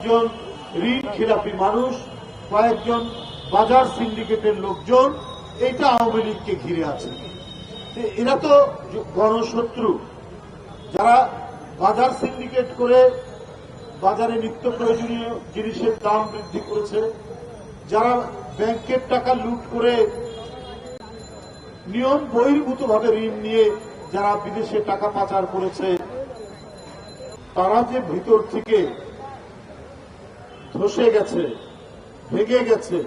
কয়েকজন ঋণ খেলাপি মানুষ, কয়েকজন বাজার সিন্ডিকেটের লোকজন, এটা আওয়ামী লীগকে ঘিরে আছে। এরা তো গণশত্রু। যারা বাজার সিন্ডিকেট করে বাজারে নিত্য প্রয়োজনীয় জিনিসের দাম বৃদ্ধি করেছে, যারা ব্যাংকের টাকা লুট করে নিয়ম বহির্ভূতভাবে ঋণ নিয়ে যারা বিদেশে টাকা পাচার করেছে, তারা যে ভিতর থেকে ধসে গেছে, ভেঙে গেছে।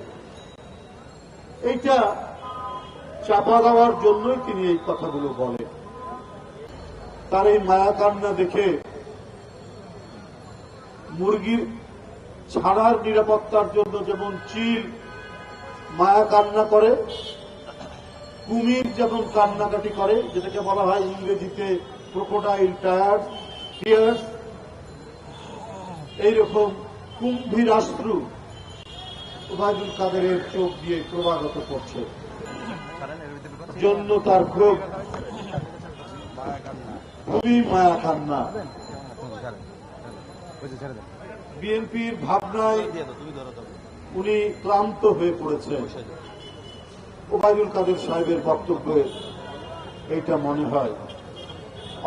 এইটা চাপা দেওয়ার জন্যই তিনি এই কথাগুলো বলেন। তার এই মায়া কান্না দেখে মুরগির ছাড়ার নিরাপত্তার জন্য যেমন চিল মায়া কান্না করে, কুমির যেমন কান্নাকাটি করে, যেটাকে বলা হয় ইংরেজিতে ক্রোকোডাইল টায়ার টিয়ার্স এইরকম কুম্ভীরাশ্রু ওবায়দুল কাদেরের চোখ দিয়ে ক্রমাগত পড়ছে। জন্য তার ক্ষোভ খুবই মায়া কান্না। বিএনপির ভাবনায় উনি ক্লান্ত হয়ে পড়েছেন। ওবায়দুল কাদের সাহেবের বক্তব্যে এইটা মনে হয়।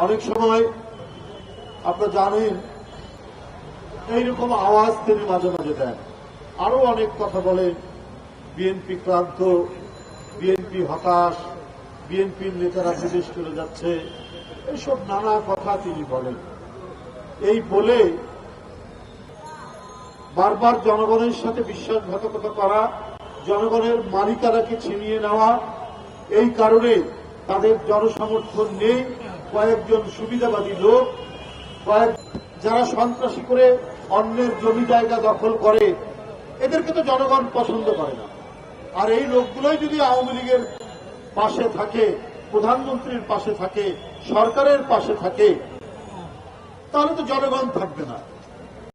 অনেক সময় আপনারা জানেন এইরকম আওয়াজ তিনি মাঝে মাঝে দেন। আরও অনেক কথা বলেন বিএনপি ক্লান্ত, বিএনপি হতাশ, বিএনপির নেতারা বিদেশ চলে যাচ্ছে এইসব নানা কথা তিনি বলেন। এই বলে বারবার জনগণের সাথে বিশ্বাসঘাতকতা করা, জনগণের মালিকানাকে ছিনিয়ে নেওয়া, এই কারণে তাদের জনসমর্থন নেই। কয়েকজন সুবিধাবাদী লোক কয়েক যারা সন্ত্রাসী করে অন্যের জমি জায়গা দখল করে, এদেরকে তো জনগণ পছন্দ করে না। আর এই লোকগুলোই যদি আওয়ামী লীগের পাশে থাকে, প্রধানমন্ত্রীর পাশে থাকে, সরকারের পাশে থাকে, তাহলে তো জনগণ থাকবে না।